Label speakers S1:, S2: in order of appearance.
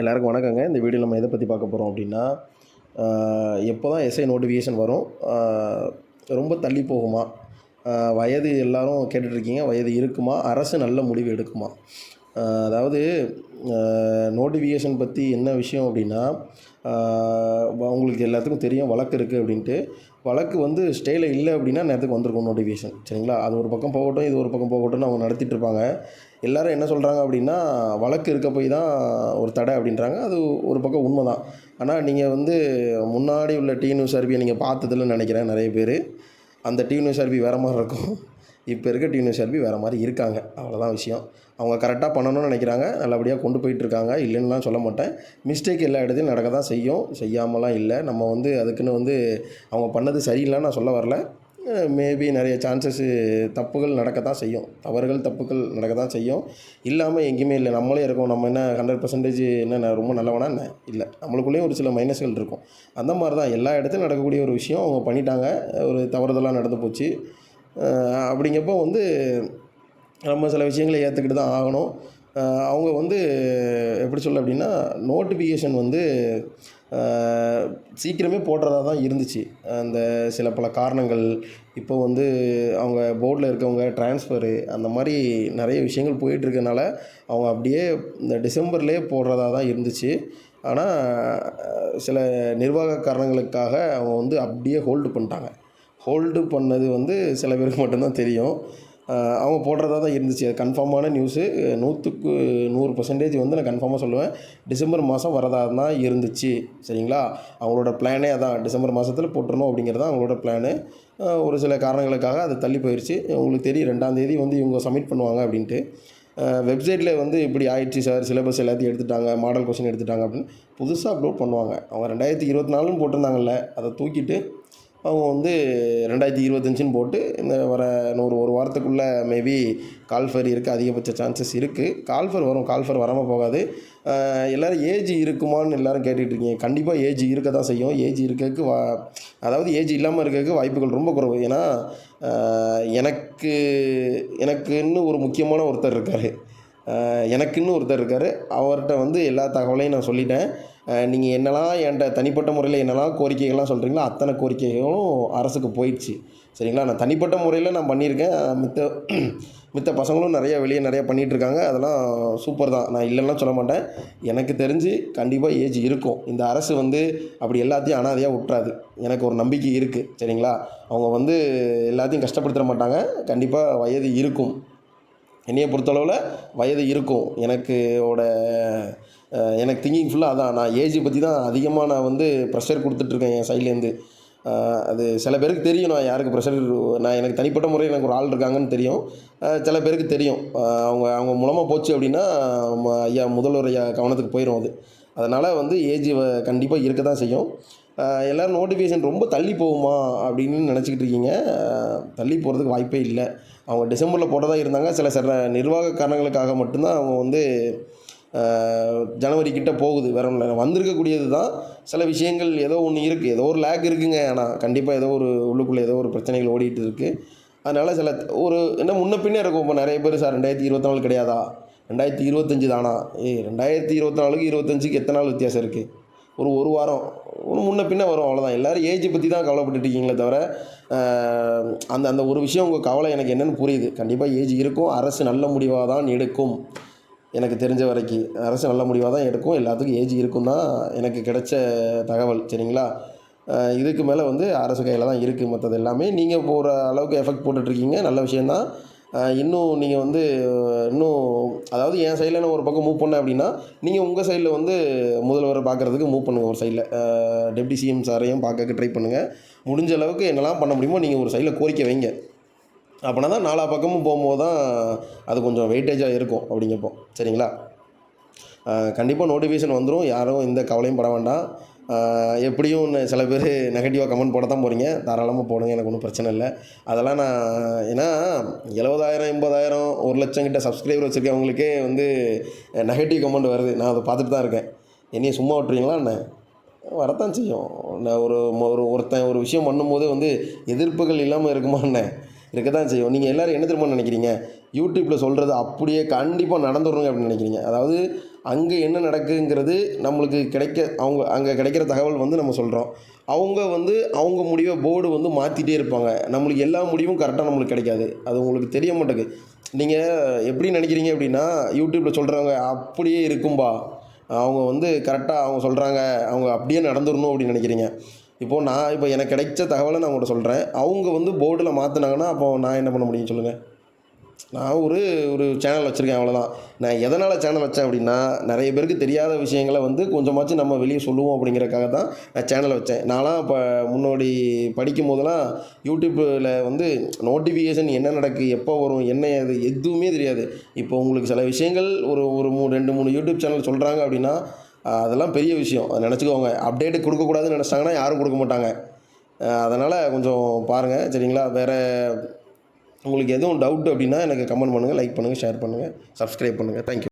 S1: எல்லாருக்கும் வணக்கங்க. இந்த வீடியோ நம்ம எதை பற்றி பார்க்க போகிறோம் அப்படின்னா எப்போ தான் எஸ்ஐ நோட்டிஃபிகேஷன் வரும் ரொம்ப தள்ளி போகுமா? வயது எல்லாரும் கேட்டுட்ருக்கீங்க வயது இருக்குமா? அரசு நல்ல முடிவு எடுக்குமா? அதாவது நோட்டிஃபிகேஷன் பற்றி என்ன விஷயம் அப்படின்னா உங்களுக்கு எல்லாத்துக்கும் தெரியும் வழக்கு இருக்குது அப்படின்ட்டு. வழக்கு வந்து ஸ்டேயில் இல்லை அப்படின்னா நேரத்துக்கு வந்திருக்கும் நோட்டிஃபிகேஷன் சரிங்களா? அது ஒரு பக்கம் போகட்டும் இது ஒரு பக்கம் போகட்டும்னு அவங்க நடத்திட்டு இருப்பாங்க. எல்லோரும் என்ன சொல்கிறாங்க அப்படின்னா வழக்கு இருக்க போய் தான் ஒரு தடை அப்படின்றாங்க. அது ஒரு பக்கம் உண்மை தான் ஆனால் நீங்கள் வந்து முன்னாடி உள்ள டி நியூஸ் சர்வியை நீங்கள் பார்த்ததில்ல நினைக்கிறேன் நிறைய பேர். அந்த டி நியூஸ் சர்வி வேறு மாதிரி இருக்கும். இப்போ இருக்க டிஎன்யூ செல்வி வேறு மாதிரி இருக்காங்க. அவ்வளோதான் விஷயம். அவங்க கரெக்டாக பண்ணணும்னு நினைக்கிறாங்க. நல்லபடியாக கொண்டு போயிட்டுருக்காங்க இல்லைன்னுலாம் சொல்ல மாட்டேன். மிஸ்டேக் எல்லா இடத்துலையும் நடக்க தான் செய்யும். செய்யாமலாம் இல்லை. நம்ம வந்து அதுக்குன்னு வந்து அவங்க பண்ணது சரியில்லைன்னு நான் சொல்ல வரல. மேபி நிறைய சான்சஸ்ஸு தப்புகள் நடக்க தான் செய்யும். தவறுகள் தப்புகள் நடக்க தான் செய்யும். இல்லாமல் எங்கேயுமே இல்லை. நம்மளே இருக்கோம். நம்ம என்ன ஹண்ட்ரட் பர்சன்டேஜ் என்ன ரொம்ப நல்லவனா என்ன? இல்லை. நம்மளுக்குள்ளேயும் ஒரு சில மைனஸ்கள் இருக்கும். அந்த மாதிரி தான் எல்லா இடத்துலையும் நடக்கக்கூடிய ஒரு விஷயம் அவங்க பண்ணிட்டாங்க. ஒரு தவறுதலாக நடந்து போச்சு. அப்படிங்கப்போ வந்து நம்ம சில விஷயங்களை ஏற்றுக்கிட்டு தான் ஆகணும். அவங்க வந்து எப்படி சொல்ல அப்படின்னா நோட்டிஃபிகேஷன் வந்து சீக்கிரமே போடுறதா தான் இருந்துச்சு. அந்த சில பல காரணங்கள் இப்போ வந்து அவங்க போர்டில் இருக்கவங்க ட்ரான்ஸ்ஃபரு அந்த மாதிரி நிறைய விஷயங்கள் போயிட்டு இருக்கனால அவங்க அப்படியே இந்த டிசம்பர்லேயே போடுறதா தான் இருந்துச்சு. ஆனால் சில நிர்வாக காரணங்களுக்காக அவங்க வந்து அப்படியே ஹோல்டு பண்ணிட்டாங்க. ஹோல்டு பண்ணது வந்து சில பேருக்கு மட்டும்தான் தெரியும். அவங்க போடுறதா தான் இருந்துச்சு. அது கன்ஃபார்மான நியூஸு. நூற்றுக்கு நூறு பர்சன்டேஜ் வந்து நான் கன்ஃபார்மாக சொல்லுவேன். டிசம்பர் மாதம் வரதா தான் இருந்துச்சு. சரிங்களா? அவங்களோட பிளானே அதான். டிசம்பர் மாதத்தில் போட்டுருணும் அப்படிங்கிறது தான் அவங்களோட பிளானு ஒரு சில காரணங்களுக்காக அது தள்ளி போயிடுச்சு உங்களுக்கு தெரியும் ரெண்டாந்தேதி வந்து இவங்க சப்மிட் பண்ணுவாங்க அப்படின்ட்டு. வெப்சைட்டில் வந்து இப்படி ஆயிடுச்சு சார் சிலபஸ் எல்லாத்தையும் எடுத்துட்டாங்க. மாடல் கொஷின் எடுத்துட்டாங்க அப்படின்னு புதுசாக அப்லோட் பண்ணுவாங்க. அவங்க ரெண்டாயிரத்தி இருபத்தி நாலுன்னு போட்டிருந்தாங்கல்ல அதை தூக்கிட்டு அவங்க வந்து ரெண்டாயிரத்தி இருபத்தஞ்சுன்னு போட்டு இந்த வர நூறு ஒரு வாரத்துக்குள்ளே மேபி கால்ஃபர் இருக்குது அதிகபட்ச சான்சஸ் இருக்குது கால்ஃபர் வரும் கால்ஃபர் வராமல் போகாது. எல்லோரும் ஏஜ் இருக்குமான்னு எல்லாரும் கேட்டுகிட்டு இருக்கீங்க. கண்டிப்பாக ஏஜ் இருக்க தான் செய்யும். ஏஜ் இருக்கிறதுக்கு வா அதாவது ஏஜ் இல்லாமல் இருக்கிறதுக்கு வாய்ப்புகள் ரொம்ப குறைவு. ஏன்னா எனக்கு எனக்குன்னு ஒரு முக்கியமான ஒருத்தர் இருக்கார். எனக்குன்னு ஒருத்தர் இருக்கார். அவர்கிட்ட வந்து எல்லா தகவலையும் நான் சொல்லிட்டேன். நீங்கள் என்னெல்லாம் என்கிட்ட தனிப்பட்ட முறையில் என்னெல்லாம் கோரிக்கைகள்லாம் சொல்கிறீங்களோ அத்தனை கோரிக்கைகளும் அரசுக்கு போயிடுச்சு. சரிங்களா? நான் தனிப்பட்ட முறையில் நான் பண்ணியிருக்கேன். மித்த மித்த பசங்களும் நிறையா வெளியே நிறையா பண்ணிகிட்ருக்காங்க அதெல்லாம் சூப்பர் தான். நான் இல்லைன்னா சொல்ல மாட்டேன். எனக்கு தெரிஞ்சு கண்டிப்பாக ஏஜ் இருக்கும். இந்த அரசு வந்து அப்படி எல்லாத்தையும் அனாதையாக விட்டுறாது. எனக்கு ஒரு நம்பிக்கை இருக்குது சரிங்களா? அவங்க வந்து எல்லாத்தையும் கஷ்டப்படுத்த மாட்டாங்க. கண்டிப்பாக வயது இருக்கும். என்னையை பொறுத்தளவில் வயது இருக்கும். எனக்கு ஓட எனக்கு திங்கிங் ஃபுல்லாக அதான். நான் ஏஜை பற்றி தான் அதிகமாக நான் வந்து ப்ரெஷர் கொடுத்துட்ருக்கேன் என் சைட்லேருந்து அது சில பேருக்கு தெரியும். நான் யாருக்கு ப்ரெஷர் நான் எனக்கு தனிப்பட்ட முறையில் எனக்கு ஒரு ஆள் இருக்காங்கன்னு தெரியும். சில பேருக்கு தெரியும். அவங்க அவங்க மூலமாக போச்சு அப்படின்னா ம- ஐயா முதல்வர் ஐயா கவனத்துக்கு போயிடும் அது. அதனால் வந்து ஏஜ் கண்டிப்பாக இருக்க தான் செய்யும். எல்லோரும் நோட்டிஃபிகேஷன் ரொம்ப தள்ளி போகுமா அப்படின்னு நினச்சிக்கிட்டு இருக்கீங்க. தள்ளி போகிறதுக்கு வாய்ப்பே இல்லை. அவங்க டிசம்பரில் போட்டதாக இருந்தாங்க. சில சில நிர்வாக காரணங்களுக்காக மட்டும்தான் அவங்க வந்து ஜனவரி கிட்டே போகுது. வேற ஒன்றும் இல்லை. வந்திருக்கக்கூடியது தான். சில விஷயங்கள் ஏதோ ஒன்று இருக்குது ஏதோ ஒரு லேக் இருக்குங்க. ஆனால் கண்டிப்பாக ஏதோ ஒரு உள்ளுக்குள்ளே ஏதோ ஒரு பிரச்சனைகள் ஓடிட்டு இருக்குது அதனால் சில ஒரு என்ன முன்ன பின்னே இருக்கும். இப்போ நிறைய பேர் சார் ரெண்டாயிரத்தி இருபத்தி நாலு கிடையாதா? ரெண்டாயிரத்தி இருபத்தஞ்சி தானா? ஏ ரெண்டாயிரத்தி இருபத்தி நாலுக்கு இருபத்தஞ்சுக்கு எத்தனை நாள் வித்தியாசம் இருக்குது ஒரு ஒரு வாரம். முன்ன பின்ன வரும் அவ்வளோதான் எல்லோரும் ஏஜ் பற்றி தான் கவலைப்பட்டுட்டு இருக்கீங்களே தவிர அந்த அந்த ஒரு விஷயம் உங்கள் கவலை எனக்கு என்னென்னு புரியுது. கண்டிப்பாக ஏஜ் இருக்கும் அரசு நல்ல முடிவாக தான் எடுக்கும். எனக்கு தெரிஞ்ச வரைக்கும் அரசு நல்ல முடிவாக தான் எடுக்கும் எல்லாத்துக்கும் ஏஜ் இருக்கும் தான் எனக்கு கிடைச்ச தகவல் சரிங்களா? இதுக்கு மேலே வந்து அரசு கையில் தான் இருக்குது மற்றது எல்லாமே. நீங்கள் போகிற அளவுக்கு எஃபெக்ட் போட்டுட்ருக்கீங்க நல்ல விஷயந்தான் இன்னும் நீங்கள் வந்து இன்னும் அதாவது என் சைடில் நான் ஒரு பக்கம் மூவ் பண்ணேன் அப்படின்னா நீங்கள் உங்கள் சைடில் வந்து முதல்வரை பார்க்குறதுக்கு மூவ் பண்ணுங்கள் ஒரு சைடில் டெப்டி சிஎம் சாரையும் பார்க்க ட்ரை பண்ணுங்கள் முடிஞ்ச அளவுக்கு என்னெல்லாம் பண்ண முடியுமோ நீங்கள் ஒரு சைடில் கோரிக்கை வைங்க. அப்படின்னா தான் நாலா பக்கமும் போகும்போது தான் அது கொஞ்சம் வெயிட்டேஜாக இருக்கும் அப்படிங்கப்போ. சரிங்களா? கண்டிப்பாக நோட்டிஃபிகேஷன் வந்துடும் யாரும் எந்த கவலையும் பட வேண்டாம். எப்படியும் சில பேர் நெகட்டிவாக கமெண்ட் போட தான் போகிறீங்க தாராளமாக போடுங்க எனக்கு ஒன்றும் பிரச்சனை இல்லை. அதெல்லாம் நான் ஏன்னா எழுபதாயிரம் எண்பதாயிரம் ஒரு லட்சம் கிட்ட சப்ஸ்கிரைபர் வச்சுருக்கவங்களுக்கே வந்து நெகட்டிவ் கமெண்ட் வருது. நான் அதை பார்த்துட்டு தான் இருக்கேன். என்னையை சும்மா விட்டுறீங்களா என்ன? வரத்தான் செய்யும். நான் ஒரு ஒரு ஒருத்தன் ஒரு விஷயம் பண்ணும்போது வந்து எதிர்ப்புகள் இல்லாமல் இருக்குமா என்ன? இருக்க தான் செய்யும். நீங்கள் எல்லோரும் என்ன திரும்ப நினைக்கிறீங்க? யூடியூப்பில் சொல்கிறது அப்படியே கண்டிப்பாக நடந்துடணுங்க அப்படின்னு நினைக்கிறீங்க. அதாவது அங்கே என்ன நடக்குங்கிறது நம்மளுக்கு கிடைக்க அவங்க அங்கே கிடைக்கிற தகவல் வந்து நம்ம சொல்கிறோம் அவங்க வந்து அவங்க முடிவை போர்டு வந்து மாற்றிட்டே இருப்பாங்க. நம்மளுக்கு எல்லா முடிவும் கரெக்டாக நம்மளுக்கு கிடைக்காது. அது உங்களுக்கு தெரிய மாட்டேங்குது. நீங்கள் எப்படி நினைக்கிறீங்க அப்படின்னா யூடியூப்பில் சொல்கிறவங்க அப்படியே இருக்கும்பா. அவங்க வந்து கரெக்டாக அவங்க சொல்கிறாங்க அவங்க அப்படியே நடந்துடணும் அப்படின்னு நினைக்கிறீங்க. இப்போது நான் இப்போ எனக்கு கிடைச்ச தகவலை நான் உங்கள்கிட்ட சொல்கிறேன் அவங்க வந்து போர்டில் மாற்றினாங்கன்னா அப்போ நான் என்ன பண்ண முடியும் சொல்லுங்கள் நான் ஒரு ஒரு சேனல் வச்சுருக்கேன் அவ்வளோதான் நான் எதனால் சேனல் வச்சேன் அப்படின்னா நிறைய பேருக்கு தெரியாத விஷயங்களை வந்து கொஞ்சமாச்சும் நம்ம வெளியே சொல்லுவோம் அப்படிங்கிறக்காக தான் நான் சேனலை வச்சேன். நான்லாம் இப்போ முன்னாடி படிக்கும் போதெல்லாம் யூடியூப்பில் வந்து நோட்டிஃபிகேஷன் என்ன நடக்கு எப்போ வரும் என்ன அது எதுவுமே தெரியாது. இப்போ உங்களுக்கு சில விஷயங்கள் ஒரு ஒரு மூணு ரெண்டு மூணு யூடியூப் சேனல் சொல்கிறாங்க அப்படின்னா அதெல்லாம் பெரிய விஷயம். அதை நினச்சிக்கோங்க. அப்டேட்டு கொடுக்கக்கூடாதுன்னு நினச்சிட்டாங்கன்னா யாரும் கொடுக்க மாட்டாங்க. அதனால் கொஞ்சம் பாருங்கள் சரிங்களா? வேறு உங்களுக்கு எதுவும் டவுட் அப்படின்னா எனக்கு கமெண்ட் பண்ணுங்கள் லைக் பண்ணுங்கள் ஷேர் பண்ணுங்கள் சப்ஸ்கிரைப் பண்ணுங்கள் தேங்க்யூ